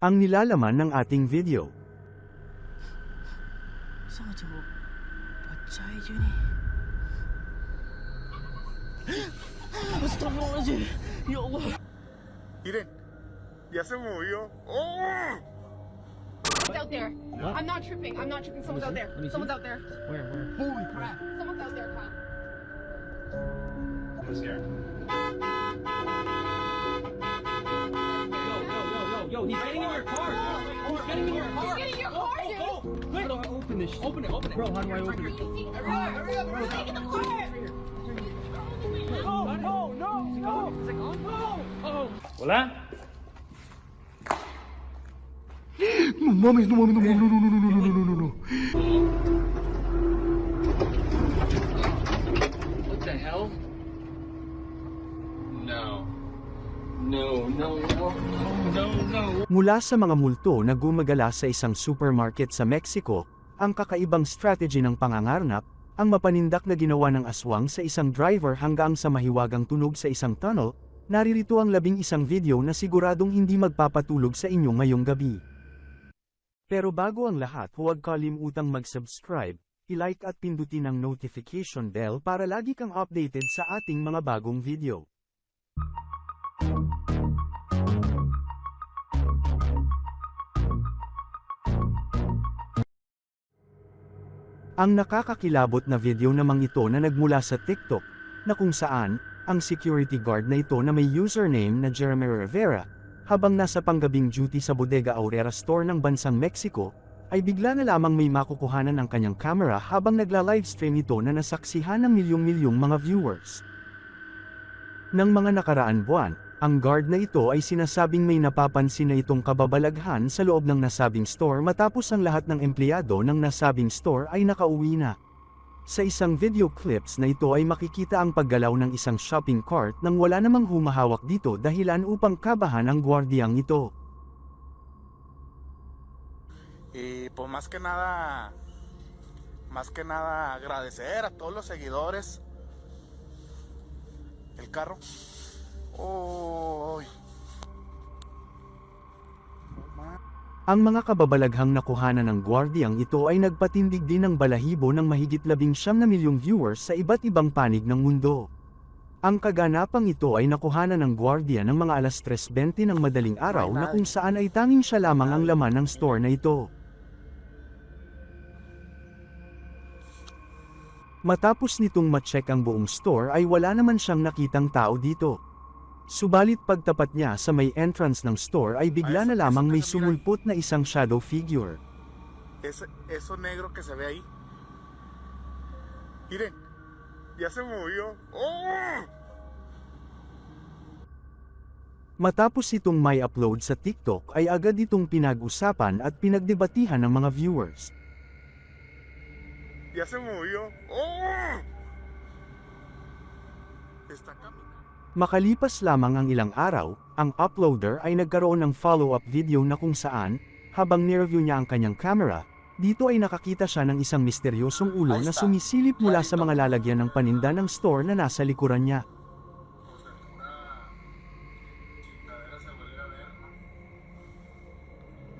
ang nilalaman ng ating video. Iren, yes mo yo. Oh! Someone's out there. I'm not tripping. I'm not tripping. Someone's out there. Someone's out there. Where? Where? Holy crap! Someone's out there, Kyle. Who's here? Yo yo yo he's getting in your car he's getting in your car Get in your car, dude. go quick how do open this open it open it bro how do I open it Hurry up, hurry up, hurry up. Get in the car. no no no no is it gone no oh Hola. No mames, no mames, no mames, no, no, no, no, no, no, no, no. Mula sa mga multo na gumagala sa isang supermarket sa Mexico, ang kakaibang strategy ng pangangarnap, ang mapanindak na ginawa ng aswang sa isang driver hanggang sa mahiwagang tunog sa isang tunnel, naririto ang labing isang video na siguradong hindi magpapatulog sa inyo ngayong gabi. Pero bago ang lahat huwag kalimutang mag-subscribe, i-like at pindutin ang notification bell para lagi kang updated sa ating mga bagong video. Ang nakakakilabot na video namang ito na nagmula sa TikTok, na kung saan, ang security guard na ito na may username na Jeremy Rivera, habang nasa panggabing duty sa Bodega Aurrera store ng bansang Mexico, ay bigla na lamang may makukuhanan ang kanyang camera habang nagla-livestream ito na nasaksihan ng milyong-milyong mga viewers. Nang mga nakaraan buwan, ang guard na ito ay sinasabing may napapansin na itong kababalaghan sa loob ng nasabing store matapos ang lahat ng empleyado ng nasabing store ay nakauwi na. Sa isang video clips na ito ay makikita ang paggalaw ng isang shopping cart nang wala namang humahawak dito dahilan upang kabahan ang gwardiyang ito. Y pues más que nada, más que nada agradecer a todos los seguidores. El carro. Uy. Ang mga kababalaghang nakuhanan ng gwardiyang ito ay nagpatindig din ng balahibo ng mahigit labing siyam na milyong viewers sa iba't ibang panig ng mundo. Ang kaganapang ito ay nakuhanan ng gwardiya ng mga alas 3.20 ng madaling araw na kung saan ay tanging siya lamang ang laman ng store na ito. Matapos nitong ma-check ang buong store ay wala naman siyang nakitang tao dito. Subalit pagtapat niya sa may entrance ng store ay bigla na lamang may sumulpot na isang shadow figure. Ese, eso negro que se ve ahí. Miren, ya se movió. ¡Oh! Matapos itong may upload sa TikTok ay agad itong pinag-usapan at pinagdebatihan ng mga viewers. Ya se movió. ¡Oh! Está caminando. Makalipas lamang ang ilang araw, ang uploader ay nagkaroon ng follow-up video na kung saan, habang nireview niya ang kanyang camera, dito ay nakakita siya ng isang misteryosong ulo na sumisilip mula sa mga lalagyan ng paninda ng store na nasa likuran niya.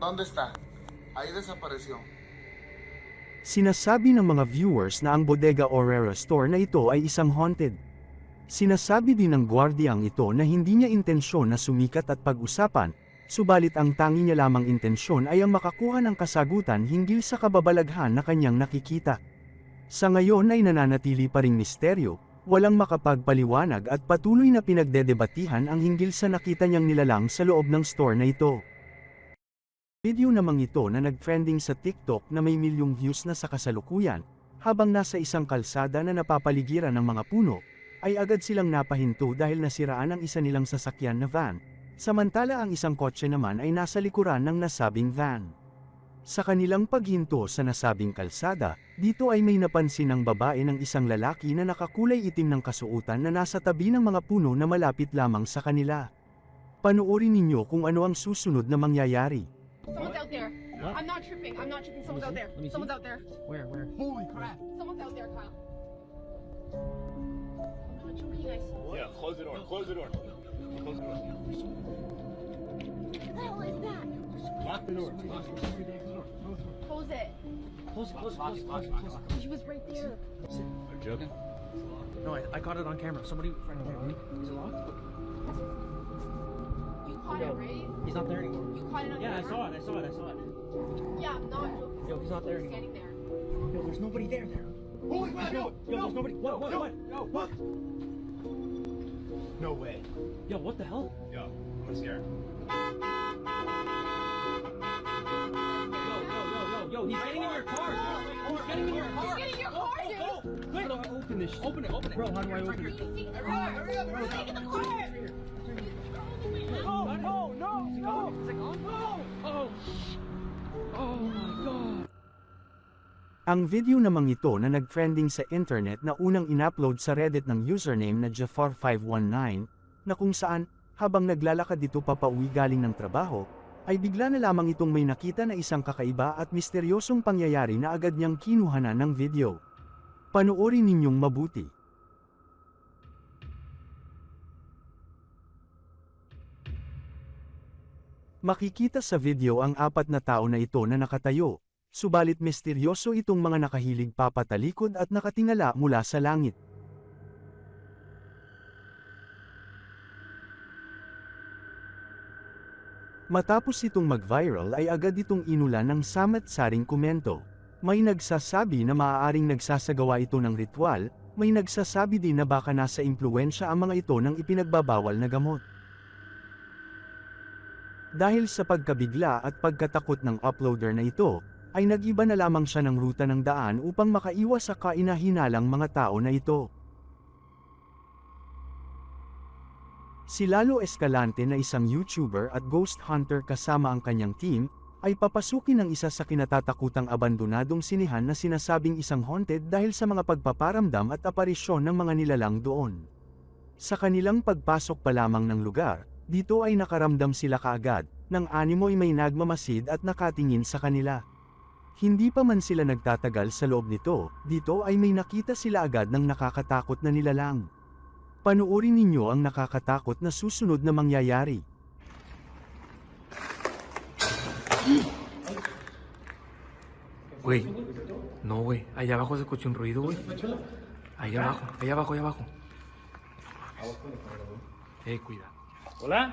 ¿Dónde está? Ahí desapareció. Sinasabi ng mga viewers na ang Bodega Aurrera store na ito ay isang haunted. Sinasabi din ng gwardiyang ito na hindi niya intensyon na sumikat at pag-usapan, subalit ang tangi niya lamang intensyon ay ang makakuha ng kasagutan hinggil sa kababalaghan na kanyang nakikita. Sa ngayon ay nananatili pa ring misteryo, walang makapagpaliwanag at patuloy na pinagdedebatihan ang hinggil sa nakita niyang nilalang sa loob ng store na ito. Video namang ito na nag-trending sa TikTok na may milyong views na sa kasalukuyan, habang nasa isang kalsada na napapaligiran ng mga puno, ay agad silang napahinto dahil nasiraan ang isa nilang sasakyan na van, samantala ang isang kotse naman ay nasa likuran ng nasabing van. Sa kanilang paghinto sa nasabing kalsada, dito ay may napansin ng babae ng isang lalaki na nakakulay itim ng kasuutan na nasa tabi ng mga puno na malapit lamang sa kanila. Panuorin ninyo kung ano ang susunod na mangyayari. Someone's out there. What? I'm not tripping. I'm not tripping. Someone's out there. Someone's out there. where where Holy crap. Someone's out there, Kyle. I'm not joking, I saw Yeah, close the door. Close the door. Close the door. What the hell is that? Lock the door. Lock the door. Close it. Close it, close it, close it, close it, close it. She was right there. Are you joking? No, I, I caught it on camera. Somebody was right there. Is it locked? You caught it, right? He's not there anymore. You caught it on Yeah, I camera? saw it. I saw it. I saw it. Yeah, I'm not joking. Yo, he's not there You're anymore. standing there. Yo, there's nobody there. There. Holy crap, Yo, yo, there's nobody. What? What? What? no, what? No way. Yo, what the hell? Yo, I'm scared. Yo, yo, yo, yo, yo, he's getting in your car. He's getting in your car. Get in your car, dude! Quick, open this. Open it, open it. Bro, how do I open it? you taking car? Hurry up, hurry up! Taking the car! No, no, no, no. Is it gone? No. Oh. Oh my god. Ang video namang ito na nag-trending sa internet na unang inupload sa Reddit ng username na Jafar519, na kung saan, habang naglalakad dito papauwi galing ng trabaho, ay bigla na lamang itong may nakita na isang kakaiba at misteryosong pangyayari na agad niyang kinuhanan ng video. Panoorin ninyong mabuti. Makikita sa video ang apat na tao na ito na nakatayo, subalit misteryoso itong mga nakahilig papatalikod at nakatingala mula sa langit. Matapos itong mag-viral ay agad itong inulan ng samat-saring komento. May nagsasabi na maaaring nagsasagawa ito ng ritual, may nagsasabi din na baka nasa impluensya ang mga ito ng ipinagbabawal na gamot. Dahil sa pagkabigla at pagkatakot ng uploader na ito, ay nag-iba na lamang siya ng ruta ng daan upang makaiwas sa kainahinalang mga tao na ito. Si Lalo Escalante na isang YouTuber at ghost hunter kasama ang kanyang team, ay papasukin ng isa sa kinatatakutang abandonadong sinihan na sinasabing isang haunted dahil sa mga pagpaparamdam at aparisyon ng mga nilalang doon. Sa kanilang pagpasok pa lamang ng lugar, dito ay nakaramdam sila kaagad, ng animoy may nagmamasid at nakatingin sa kanila. Hindi pa man sila nagtatagal sa loob nito, dito ay may nakita sila agad ng nakakatakot na nilalang. Panuorin ninyo ang nakakatakot na susunod na mangyayari. Güey, no, güey. Allá abajo se escucha un ruido, güey. Allá abajo, allá abajo, allá abajo. Eh, cuidado. Hola.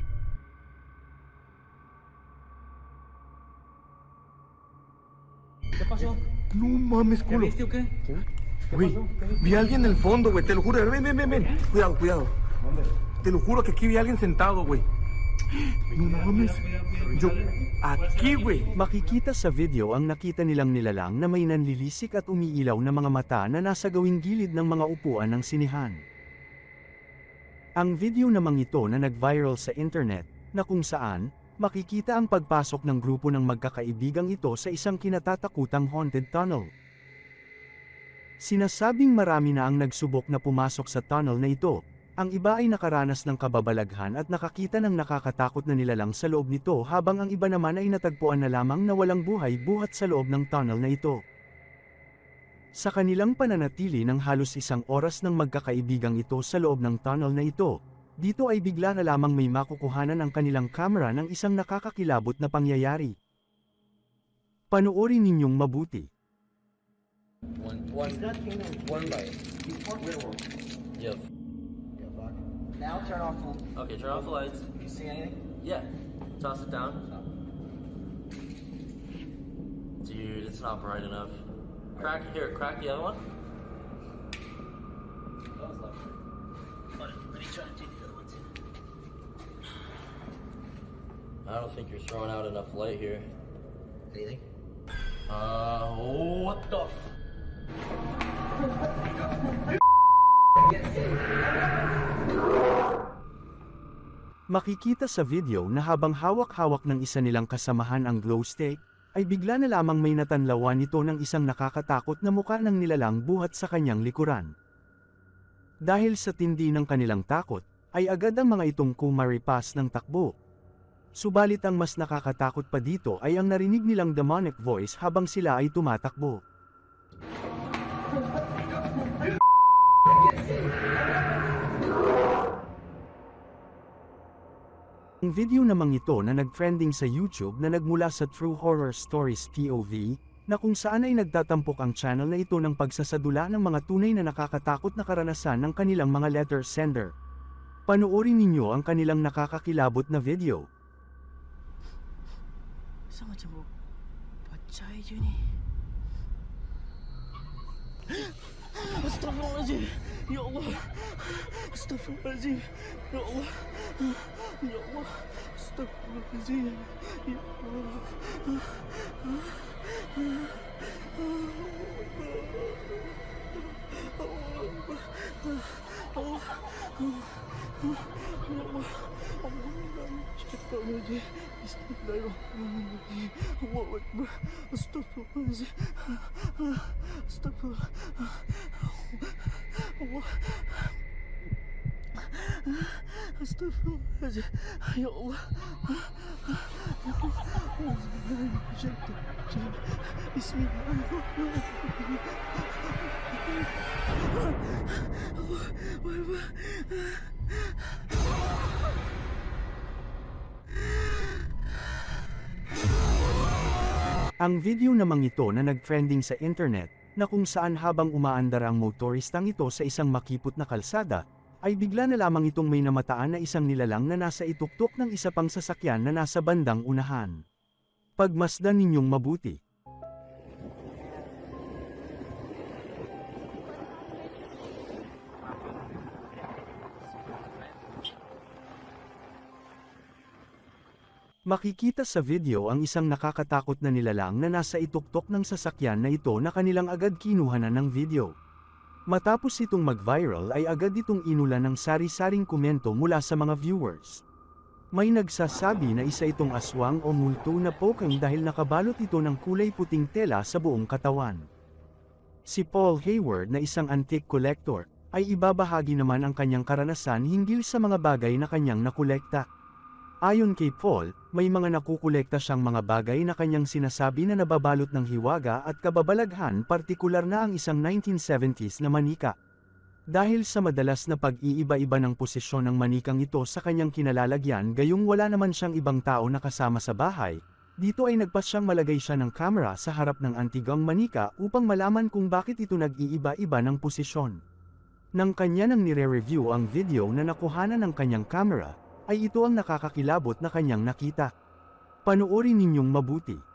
pasó? No mames, ¿Qué culo. viste o qué? Güey, vi a alguien en el fondo, güey, te lo juro. Ven, ven, ven, ven. Cuidado, cuidado. Te lo juro que aquí vi a alguien sentado, güey. No mames. Yo, aquí, güey. Makikita sa video ang nakita nilang nilalang na may nanlilisik at umiilaw na mga mata na nasa gawing gilid ng mga upuan ng sinihan. Ang video namang ito na nag-viral sa internet, na kung saan, makikita ang pagpasok ng grupo ng magkakaibigang ito sa isang kinatatakutang haunted tunnel. Sinasabing marami na ang nagsubok na pumasok sa tunnel na ito, ang iba ay nakaranas ng kababalaghan at nakakita ng nakakatakot na nilalang sa loob nito habang ang iba naman ay natagpuan na lamang na walang buhay buhat sa loob ng tunnel na ito. Sa kanilang pananatili ng halos isang oras ng magkakaibigang ito sa loob ng tunnel na ito, dito ay bigla na lamang may makukuhanan ang kanilang kamera ng isang nakakakilabot na pangyayari. Panoorin ninyong mabuti. One, one, one light. Yep. Now turn off the. Okay, turn off the lights. You see anything? Yeah. Toss it down. Dude, it's not bright enough. Crack here, crack the other one. Let me try to take the other one too. I don't think you're throwing out enough light here. Anything? Uh, what the? Makikita sa video na habang hawak-hawak ng isa nilang kasamahan ang glow stick, ay bigla na lamang may natanlawan nito ng isang nakakatakot na muka ng nilalang buhat sa kanyang likuran. Dahil sa tindi ng kanilang takot, ay agad ang mga itong kumaripas ng takbo. Subalit ang mas nakakatakot pa dito ay ang narinig nilang demonic voice habang sila ay tumatakbo. Ang video namang ito na nag-trending sa YouTube na nagmula sa True Horror Stories POV, na kung saan ay nagtatampok ang channel na ito ng pagsasadula ng mga tunay na nakakatakot na karanasan ng kanilang mga letter sender. Panoorin ninyo ang kanilang nakakakilabot na video. Sama macam bau pacai je ni. Astaghfirullahaladzim. Ya Allah. Astaghfirullahaladzim. Ya Allah. Ya Allah. Astaghfirullahaladzim. Ya Allah. Allah. Allah. Allah. Allah. Allah. Allah. Allah. Allah. Sadece Bismillahirrahmanirrahim. Allahu Ekber. Estağfurullah. Estağfurullah. Allah. Estağfurullah. Ya Allah. Ya Allah. Bismillahirrahmanirrahim. Allah. Allah. Allah. Ang video namang ito na nag-trending sa internet, na kung saan habang umaandar ang motoristang ito sa isang makipot na kalsada, ay bigla na lamang itong may namataan na isang nilalang na nasa ituktok ng isa pang sasakyan na nasa bandang unahan. Pagmasdan ninyong mabuti. Makikita sa video ang isang nakakatakot na nilalang na nasa ituktok ng sasakyan na ito na kanilang agad kinuhanan ng video. Matapos itong mag-viral ay agad itong inulan ng sari-saring komento mula sa mga viewers. May nagsasabi na isa itong aswang o multo na pokang dahil nakabalot ito ng kulay puting tela sa buong katawan. Si Paul Hayward na isang antique collector, ay ibabahagi naman ang kanyang karanasan hinggil sa mga bagay na kanyang nakolekta. Ayon kay Paul, may mga nakukolekta siyang mga bagay na kanyang sinasabi na nababalot ng hiwaga at kababalaghan partikular na ang isang 1970s na manika. Dahil sa madalas na pag-iiba-iba ng posisyon ng manikang ito sa kanyang kinalalagyan gayong wala naman siyang ibang tao na kasama sa bahay, dito ay nagpas siyang malagay siya ng kamera sa harap ng antigang manika upang malaman kung bakit ito nag-iiba-iba ng posisyon. Nang kanya nang nire-review ang video na nakuhanan ng kanyang kamera, ay ito ang nakakakilabot na kanyang nakita. Panoorin ninyong mabuti.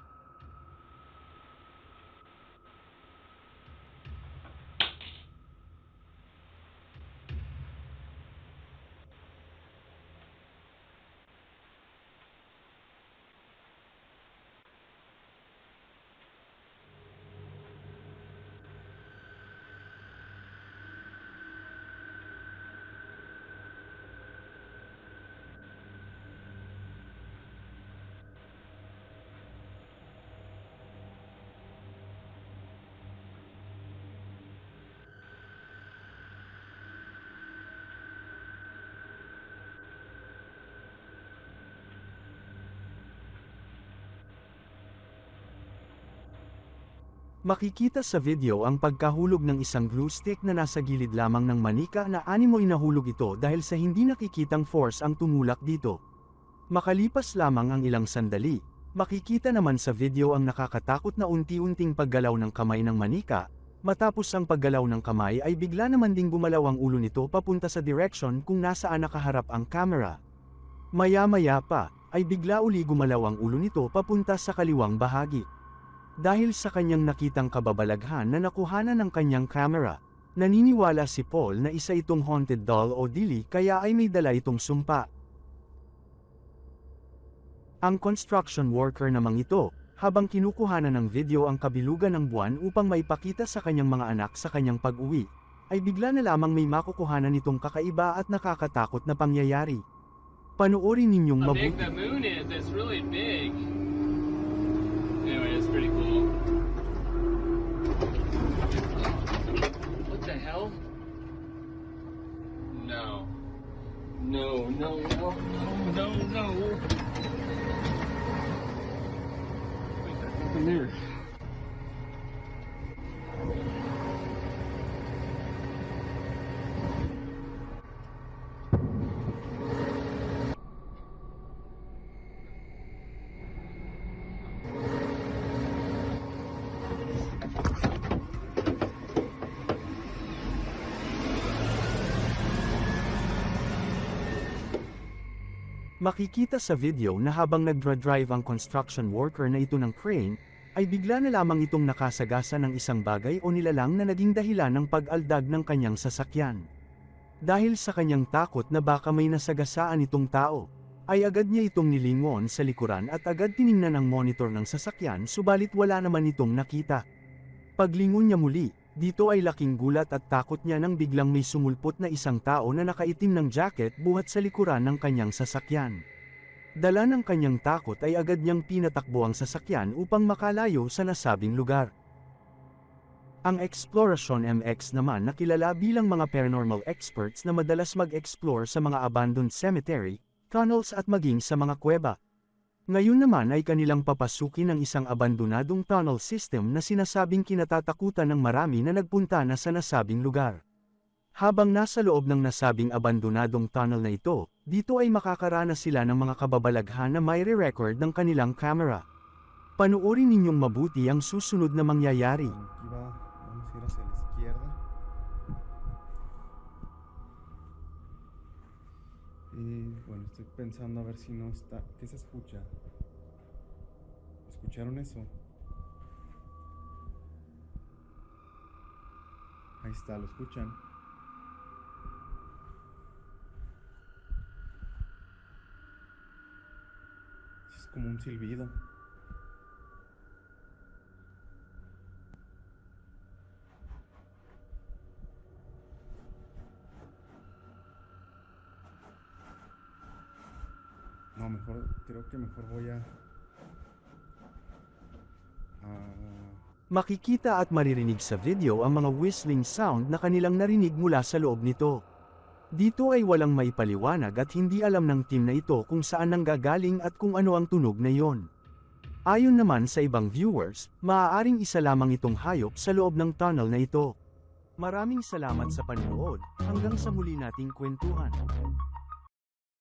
Makikita sa video ang pagkahulog ng isang glue stick na nasa gilid lamang ng manika na animo inahulog ito dahil sa hindi nakikitang force ang tumulak dito. Makalipas lamang ang ilang sandali, makikita naman sa video ang nakakatakot na unti-unting paggalaw ng kamay ng manika, matapos ang paggalaw ng kamay ay bigla naman ding gumalaw ang ulo nito papunta sa direction kung nasaan nakaharap ang camera. Maya-maya pa, ay bigla uli gumalaw ang ulo nito papunta sa kaliwang bahagi. Dahil sa kanyang nakitang kababalaghan na nakuhanan ng kanyang camera, naniniwala si Paul na isa itong haunted doll o dili kaya ay may dala itong sumpa. Ang construction worker namang ito, habang kinukuhanan ng video ang kabilugan ng buwan upang maipakita sa kanyang mga anak sa kanyang pag-uwi, ay bigla na lamang may makukuhanan itong kakaiba at nakakatakot na pangyayari. Panoorin ninyong mabuti. really big. Anyway, it's pretty cool. What the hell? No. No, no, no, no, no. Wait, there's nothing there. Makikita sa video na habang nagdra-drive ang construction worker na ito ng crane, ay bigla na lamang itong nakasagasa ng isang bagay o nilalang na naging dahilan ng pag-aldag ng kanyang sasakyan. Dahil sa kanyang takot na baka may nasagasaan itong tao, ay agad niya itong nilingon sa likuran at agad tiningnan ang monitor ng sasakyan subalit wala naman itong nakita. Paglingon niya muli, dito ay laking gulat at takot niya nang biglang may sumulpot na isang tao na nakaitim ng jacket buhat sa likuran ng kanyang sasakyan. Dala ng kanyang takot ay agad niyang pinatakbo ang sasakyan upang makalayo sa nasabing lugar. Ang Exploration MX naman na kilala bilang mga paranormal experts na madalas mag-explore sa mga abandoned cemetery, tunnels at maging sa mga kuweba. Ngayon naman ay kanilang papasukin ang isang abandonadong tunnel system na sinasabing kinatatakutan ng marami na nagpunta na sa nasabing lugar. Habang nasa loob ng nasabing abandonadong tunnel na ito, dito ay makakaranas sila ng mga kababalaghan na may record ng kanilang camera. Panuorin ninyong mabuti ang susunod na mangyayari. Va, vamos a ir hacia la izquierda. Y bueno, estoy pensando a ver si no está. ¿Qué se escucha? ¿Escucharon eso? Ahí está, ¿lo escuchan? Es como un silbido. No, mejor, creo que mejor voy a... a- Makikita at maririnig sa video ang mga whistling sound na kanilang narinig mula sa loob nito. Dito ay walang maipaliwanag at hindi alam ng team na ito kung saan nanggagaling at kung ano ang tunog na yon. Ayon naman sa ibang viewers, maaaring isa lamang itong hayop sa loob ng tunnel na ito. Maraming salamat sa panonood, hanggang sa muli nating kwentuhan.